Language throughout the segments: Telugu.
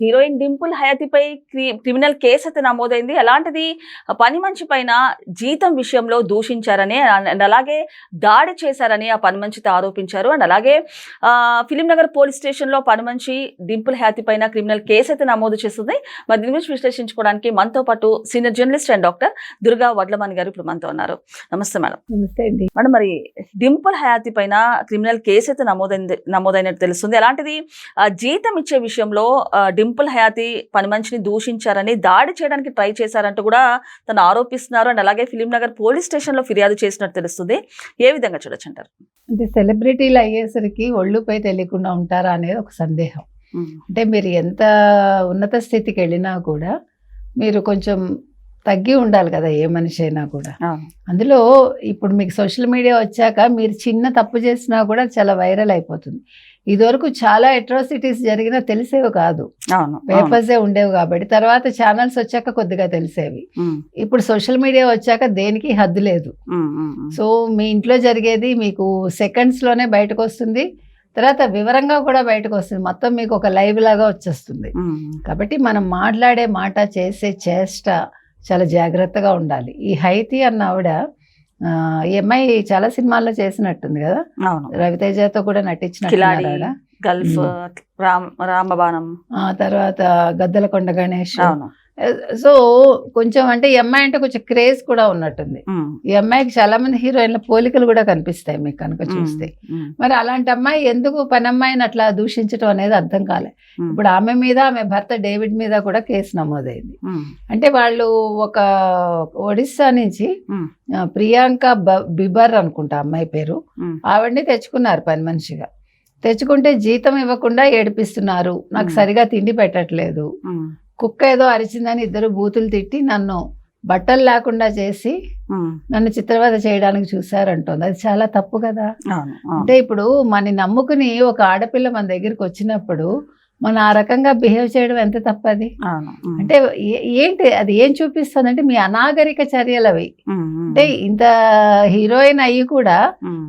హీరోయిన్ డింపుల్ హయాతిపై క్రి- క్రిమినల్ కేసు అయితే నమోదైంది. అలాంటిది పని మనిషి పైన జీతం విషయంలో దూషించారని అండ్ అలాగే దాడి చేశారని ఆ పని మనిషితో ఆరోపించారు. అండ్ అలాగే ఆ, ఫిలిం నగర్ పోలీస్ స్టేషన్లో పని మనిషి డింపుల్ హ్యాతి పైన క్రిమినల్ కేసు అయితే నమోదు చేస్తుంది మరి దీని గురించి విశ్లేషించుకోవడానికి మనతో పాటు senior journalist and doctor Durga Vadlamani గారు ఇప్పుడు మనతో ఉన్నారు. నమస్తే మేడం. నమస్తే అండి. మేడం మరి డింపుల్ హయాతి పైన క్రిమినల్ కేసు అయితే నమోదైంది నమోదైనట్టు తెలుస్తుంది. అలాంటిది జీతం ఇచ్చే విషయంలో డింపుల్ హయాతి పని మనిషిని దూషించారని దాడి చేయడానికి ట్రై చేశారంటూ కూడా తను ఆరోపిస్తున్నారు. అండ్ అలాగే ఫిలిం నగర్ పోలీస్ స్టేషన్లో ఫిర్యాదు చేసినట్టు తెలుస్తుంది. ఏ విధంగా చూడొచ్చు అంటారు? అంటే సెలబ్రిటీలు అయ్యేసరికి ఒళ్ళుపై తెలియకుండా ఉంటారా అనేది ఒక సందేహం. అంటే మీరు ఎంత ఉన్నత స్థితికి వెళ్ళినా కూడా మీరు కొంచెం తగ్గి ఉండాలి కదా ఏ మనిషి అయినా కూడా. అందులో ఇప్పుడు మీకు సోషల్ మీడియా వచ్చాక మీరు చిన్న తప్పు చేసినా కూడా చాలా వైరల్ అయిపోతుంది. ఇదివరకు చాలా అట్రాసిటీస్ జరిగినా తెలిసేవి కాదు. పేపర్సే ఉండేవి కాబట్టి తర్వాత ఛానల్స్ వచ్చాక కొద్దిగా తెలిసేవి. ఇప్పుడు సోషల్ మీడియా వచ్చాక దేనికి హద్దు లేదు. సో మీ ఇంట్లో జరిగేది మీకు సెకండ్స్లోనే బయటకు వస్తుంది. తర్వాత వివరంగా కూడా బయటకు వస్తుంది. మొత్తం మీకు ఒక లైవ్ లాగా వచ్చేస్తుంది. కాబట్టి మనం మాట్లాడే మాట చేసే చేష్ట చాలా జాగ్రత్తగా ఉండాలి. ఈ హైతి అన్న ఆవిడ ఆ, ఈ అమ్మాయి చాలా సినిమాల్లో చేసినట్టుంది కదా? అవును. రవితేజతో కూడా. ఆవిడ. గల్ఫ్ రామ్ రామబాణం. ఆ తర్వాత గద్దలకొండ గణేష్. అవును. సో కొంచెం అంటే ఈ అమ్మాయి అంటే కొంచెం క్రేజ్ కూడా ఉన్నట్టుంది. ఈ అమ్మాయికి చాలా మంది హీరోయిన్ల పోలికలు కూడా కనిపిస్తాయి మీకు కనుక చూస్తే. మరి అలాంటి అమ్మాయి ఎందుకు పని అమ్మాయిని అట్లా దూషించడం అనేది అర్థం కాలే. ఇప్పుడు ఆమె మీద ఆమె భర్త డేవిడ్ మీద కూడా కేసు నమోదైంది. అంటే వాళ్ళు ఒక ఒడిస్సా నుంచి ప్రియాంక బిబర్ అనుకుంటా అమ్మాయి పేరు. ఆవిడ్ని తెచ్చుకున్నారు పని మనిషిగా. తెచ్చుకుంటే జీతం ఇవ్వకుండా ఏడిపిస్తున్నారు. నాకు. సరిగా తిండి పెట్టట్లేదు. కుక్క ఏదో అరిచిందని ఇద్దరు బూతులు తిట్టి నన్ను బట్టలు లేకుండా చేసి నన్ను చిత్రవద చేయడానికి చూశారంటోంది. అది చాలా తప్పు కదా. అంటే ఇప్పుడు మన నమ్ముకుని ఒక ఆడపిల్ల మన దగ్గరికి వచ్చినప్పుడు మనం ఆ రకంగా బిహేవ్ చేయడం ఎంత తప్పది? అంటే ఏంటి అది ఏం చూపిస్తుంది అంటే మీ అనాగరిక చర్యలు అవి. అంటే ఇంత హీరోయిన్ అయ్యి కూడా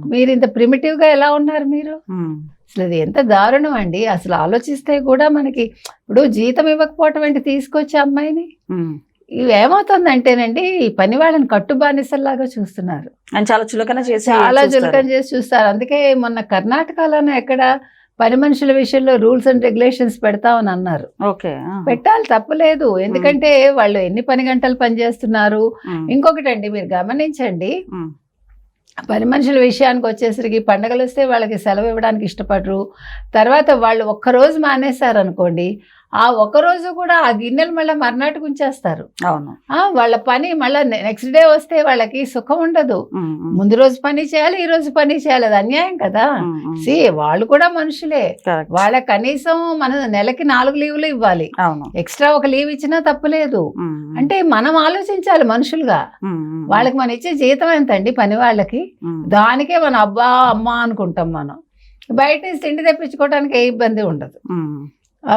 మీరు ఇంత ప్రిమిటివ్గా ఎలా ఉన్నారు మీరు? అసలు అది ఎంత దారుణం అండి. అసలు ఆలోచిస్తే కూడా మనకి ఇప్పుడు జీతం ఇవ్వకపోవటం ఏంటి? తీసుకొచ్చే అమ్మాయిని. ఇవి ఏమవుతుందంటేనండి ఈ పని వాళ్ళని కట్టు బానిసల్లాగా చూస్తున్నారు. చాలా చులకన చేసి చాలా చూస్తారు. చులకన చేసి చూస్తారు. అందుకే మొన్న కర్ణాటకలోనే ఎక్కడ పని మనుషుల విషయంలో రూల్స్ అండ్ రెగ్యులేషన్స్ పెడతామని అన్నారు. ఓకే. పెట్టాలి తప్పలేదు ఎందుకంటే వాళ్ళు ఎన్ని పని గంటలు పనిచేస్తున్నారు ఇంకొకటి అండి మీరు గమనించండి. పని మనుషుల విషయానికి వచ్చేసరికి పండగలు వస్తే వాళ్ళకి సెలవు ఇవ్వడానికి ఇష్టపడరు. తర్వాత వాళ్ళు ఒక్కరోజు మానేశారనుకోండి ఆ ఒక్కరోజు కూడా ఆ గిన్నెలు మళ్ళీ మర్నాటికి ఉంచేస్తారు. అవును. ఆ, వాళ్ళ పని మళ్ళీ నెక్స్ట్ డే వస్తే వాళ్ళకి సుఖం ఉండదు. ముందు రోజు పని చేయాలి ఈ రోజు పని చేయాలి అది అన్యాయం కదా. సి వాళ్ళు కూడా మనుషులే. వాళ్ళ కనీసం మన నెలకి నాలుగు లీవులు ఇవ్వాలి. అవును. ఎక్స్ట్రా ఒక లీవ్ ఇచ్చినా తప్పులేదు. అంటే మనం ఆలోచించాలి మనుషులుగా. వాళ్ళకి మనం ఇచ్చే జీతం ఎంత అండి పని వాళ్ళకి? దానికే మనం అబ్బా అమ్మా అనుకుంటాం మనం. బయట నుంచి తిండి తెప్పించుకోవడానికి ఏ ఇబ్బంది ఉండదు.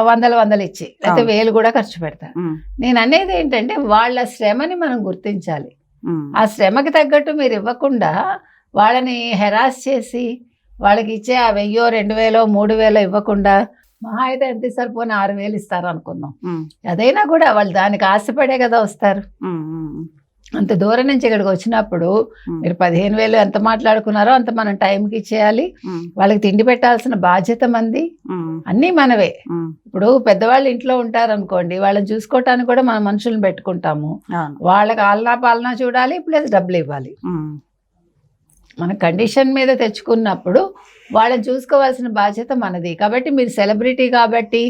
వందలు వందలు ఇచ్చి. లేకపోతే అవును. వేలు కూడా ఖర్చు పెడతారు ఉమ్, నేను అనేది ఏంటంటే వాళ్ళ శ్రమని మనం గుర్తించాలి. ఆ శ్రమకి తగ్గట్టు మీరు ఇవ్వకుండా వాళ్ళని హెరాస్ చేసి వాళ్ళకి ఇచ్చే ఆ వెయ్యో రెండు వేలో మూడు వేలో ఇవ్వకుండా మహా అయితే ఎంత సరిపోని ఆరు వేలు ఇస్తారు అనుకుందాం. అదైనా కూడా వాళ్ళు దానికి ఆశపడే కదా వస్తారు. అంత దూరం నుంచి ఇక్కడికి వచ్చినప్పుడు మీరు పదిహేను వేలు ఎంత మాట్లాడుకున్నారో అంత మనం టైంకి ఇచ్చేయాలి. వాళ్ళకి తిండి పెట్టాల్సిన బాధ్యత మంది. అన్నీ మనవే. ఇప్పుడు పెద్దవాళ్ళు ఇంట్లో ఉంటారనుకోండి వాళ్ళని చూసుకోవటానికి కూడా మన మనుషులను పెట్టుకుంటాము. వాళ్ళకి ఆలనా పాలనా చూడాలి ప్లస్ డబ్బులు ఇవ్వాలి. మన కండిషన్ మీద తెచ్చుకున్నప్పుడు వాళ్ళని చూసుకోవాల్సిన బాధ్యత మనది. కాబట్టి మీరు సెలబ్రిటీ కాబట్టి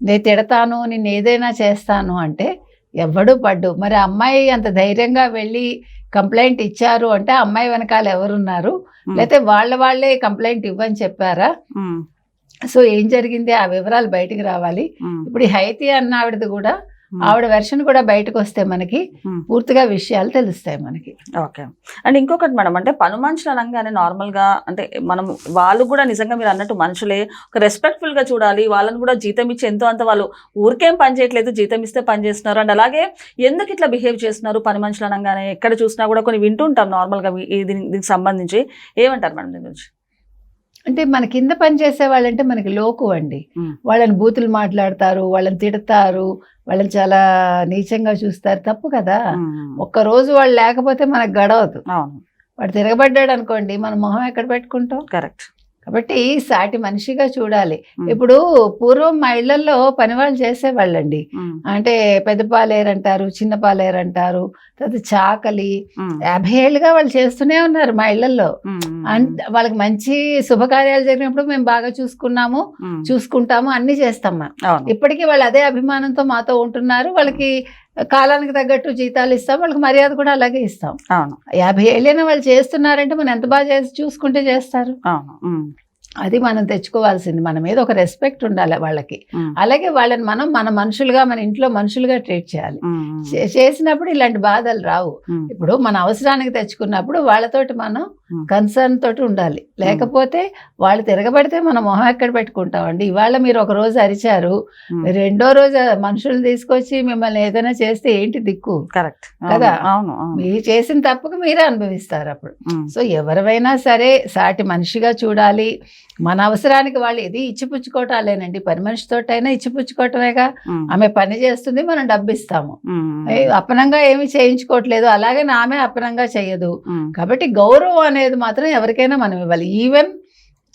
నేను తిడతాను నేను ఏదైనా చేస్తాను అంటే ఎవ్వడు పడ్డు. మరి అమ్మాయి అంత ధైర్యంగా వెళ్ళి కంప్లైంట్ ఇచ్చారు అంటే అమ్మాయి వెనకాల ఎవరున్నారు? లేకపోతే వాళ్ళ వాళ్ళే కంప్లైంట్ ఇవ్వని చెప్పారా? సో ఏం జరిగింది? ఆ వివరాలు బయటికి రావాలి. ఇప్పుడు హైతి అన్న ఆవిడది కూడా ఆవిడ వెర్షన్ కూడా బయటకు వస్తే మనకి ఉమ్. పూర్తిగా విషయాలు తెలుస్తాయి మనకి. ఓకే అండ్ ఇంకొకటి మేడం అంటే పను మనుషులు అనగానే నార్మల్గా అంటే మనం వాళ్ళు కూడా నిజంగా మీరు అన్నట్టు మనుషులే ఒక రెస్పెక్ట్ఫుల్గా చూడాలి వాళ్ళని కూడా జీతం ఇచ్చి ఎంతో అంత వాళ్ళు ఊరికేం పని చేయట్లేదు జీతం ఇస్తే పని చేస్తున్నారు. అండ్ అలాగే ఎందుకు ఇట్లా బిహేవ్ చేస్తున్నారు పని మనుషులు అనగానే? ఎక్కడ చూసినా కూడా కొన్ని వింటుంటాం నార్మల్గా ఈ- దీని- దీనికి సంబంధించి. ఏమంటారు మేడం దీని గురించి? అంటే మన కింద పని చేసే వాళ్ళంటే మనకి లోకు అండి. వాళ్ళని బూతులు మాట్లాడతారు వాళ్ళని తిడతారు వాళ్ళని చాలా నీచంగా చూస్తారు తప్పు కదా. ఉమ్. ఒక్క రోజు వాళ్ళు లేకపోతే మనకు గడవదు. వాడు తిరగబడ్డాడు అనుకోండి మన మొహం ఎక్కడ పెట్టుకుంటాం? కరెక్ట్. కాబట్టి సాటి మనిషిగా చూడాలి. ఇప్పుడు పూర్వం మా ఇళ్ళలో పని వాళ్ళు చేసేవాళ్ళండి అంటే పెద్ద పాలేరు అంటారు చిన్న పాలేరు అంటారు తర్వాత చాకలి యాభై ఏళ్ళుగా వాళ్ళు చేస్తూనే ఉన్నారు మా ఇళ్ళలో వాళ్ళకి మంచి శుభకార్యాలు జరిగినప్పుడు మేము బాగా చూసుకున్నాము చూసుకుంటాము అన్ని చేస్తాం ఇప్పటికీ వాళ్ళు అదే అభిమానంతో మాతో ఉంటున్నారు. వాళ్ళకి కాలానికి తగ్గట్టు జీతాలు ఇస్తాం వాళ్ళకి మర్యాద కూడా అలాగే ఇస్తాం అవును యాభై ఏళ్ళైనా వాళ్ళు చేస్తున్నారంటే మనం ఎంత బాగా చేసి చూసుకుంటే చేస్తారు అవును. అది మనం తెచ్చుకోవాల్సింది మన మీద ఒక రెస్పెక్ట్ ఉండాలి వాళ్ళకి. అలాగే వాళ్ళని మనం మన మనుషులుగా మన ఇంట్లో మనుషులుగా ట్రీట్ చేయాలి చేసినప్పుడు ఇలాంటి బాధలు రావు. ఇప్పుడు మన అవసరానికి తెచ్చుకున్నప్పుడు వాళ్ళతోటి మనం. కన్సర్న్ తోటి ఉండాలి. లేకపోతే వాళ్ళు తిరగబడితే మనం మొహం ఎక్కడ పెట్టుకుంటామండి. ఇవాళ మీరు ఒక రోజు అరిచారు. రెండో రోజు మనుషులు తీసుకొచ్చి మిమ్మల్ని ఏదైనా చేస్తే ఏంటి దిక్కు? కరెక్ట్. కదా? అవును మీరు చేసిన తప్పుకు మీరే అనుభవిస్తారు అప్పుడు. సో ఎవరివైనా సరే సాటి మనిషిగా చూడాలి. మన అవసరానికి వాళ్ళు ఇది ఇచ్చిపుచ్చుకోవటాలేనండి పని మనిషితోటైనా ఇచ్చిపుచ్చుకోవటమేగా. ఆమె పని చేస్తుంది మనం డబ్బు ఇస్తాము ఉమ్. ఏ, అపనంగా ఏమి చేయించుకోవట్లేదు. అలాగే ఆమె అపనంగా చేయదు. కాబట్టి గౌరవం అనేది మాత్రం ఎవరికైనా మనం ఇవ్వాలి. ఈవెన్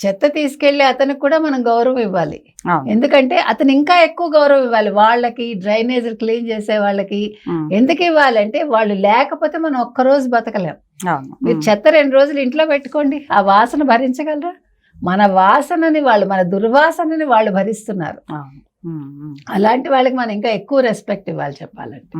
చెత్త తీసుకెళ్ళి అతనికి కూడా మనం గౌరవం ఇవ్వాలి. ఎందుకంటే అతను ఇంకా ఎక్కువ గౌరవం ఇవ్వాలి. వాళ్ళకి డ్రైనేజ్ క్లీన్ చేసే వాళ్ళకి. ఎందుకు ఇవ్వాలంటే వాళ్ళు లేకపోతే మనం ఒక్కరోజు బతకలేం. మీరు. చెత్త రెండు రోజులు ఇంట్లో పెట్టుకోండి. ఆ వాసన భరించగలరా? మన వాసనని వాళ్ళు మన దుర్వాసనని వాళ్ళు భరిస్తున్నారు. అలాంటి వాళ్ళకి మనం ఇంకా ఎక్కువ రెస్పెక్ట్ ఇవ్వాలి చెప్పాలంటే.